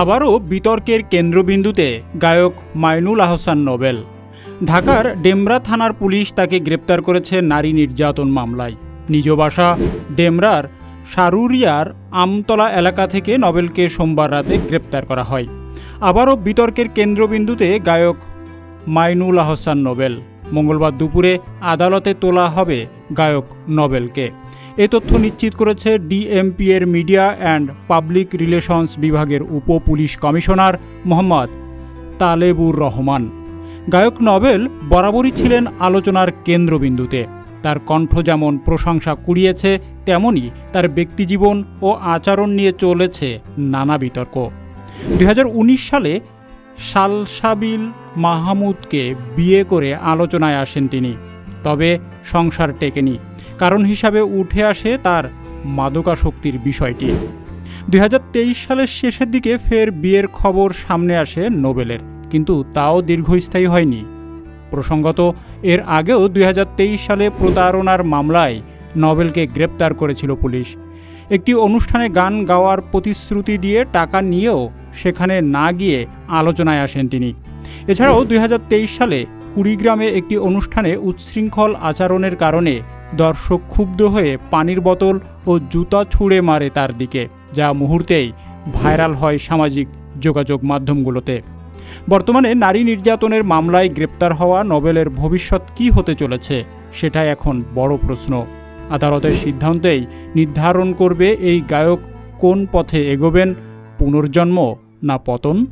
আবারও বিতর্কের কেন্দ্রবিন্দুতে গায়ক মাইনুল আহসান নোবেল। ঢাকার ডেমরা থানার পুলিশ তাকে গ্রেপ্তার করেছে নারী নির্যাতন মামলায়। নিজ বাসা ডেমরার সারুরিয়ার আমতলা এলাকা থেকে নোবেলকে সোমবার রাতে গ্রেপ্তার করা হয়। আবারও বিতর্কের কেন্দ্রবিন্দুতে গায়ক মাইনুল আহসান নোবেল। মঙ্গলবার দুপুরে আদালতে তোলা হবে গায়ক নোবেলকে। এ তথ্য নিশ্চিত করেছে ডিএমপি এর মিডিয়া অ্যান্ড পাবলিক রিলেশনস বিভাগের উপ পুলিশ কমিশনার মোহাম্মদ তালেবুর রহমান। গায়ক নোবেল বরাবরই ছিলেন আলোচনার কেন্দ্রবিন্দুতে। তার কণ্ঠ যেমন প্রশংসা কুড়িয়েছে তেমনই তার ব্যক্তিজীবন ও আচরণ নিয়ে চলেছে নানা বিতর্ক। দু হাজার উনিশ সালে সালসাবিল মাহমুদকে বিয়ে করে আলোচনায় আসেন তিনি, তবে সংসার টেকেনি। কারণ হিসাবে উঠে আসে তার মাদকাসক্তির বিষয়টি। দুই হাজার তেইশ সালের শেষের দিকে ফের বিয়ের খবর সামনে আসে নোবেলের, কিন্তু তাও দীর্ঘস্থায়ী হয়নি। প্রসঙ্গত, এর আগেও দু হাজার তেইশ সালে প্রতারণার মামলায় নোবেলকে গ্রেপ্তার করেছিল পুলিশ। একটি অনুষ্ঠানে গান গাওয়ার প্রতিশ্রুতি দিয়ে টাকা নিয়েও সেখানে না গিয়ে আলোচনায় আসেন তিনি। এছাড়াও দুই হাজার তেইশ সালে কুড়িগ্রামে একটি অনুষ্ঠানে উচ্ছৃঙ্খল আচরণের কারণে দর্শক ক্ষুব্ধ হয়ে পানির বোতল ও জুতা ছুঁড়ে মারে তার দিকে, যা মুহূর্তেই ভাইরাল হয় সামাজিক যোগাযোগ মাধ্যমগুলোতে। বর্তমানে নারী নির্যাতনের মামলায় গ্রেপ্তার হওয়া নোবেলের ভবিষ্যৎ কী হতে চলেছে, সেটা এখন বড় প্রশ্ন। আদালতের সিদ্ধান্তেই নির্ধারণ করবে এই গায়ক কোন পথে এগোবেন, পুনর্জন্ম না পতন?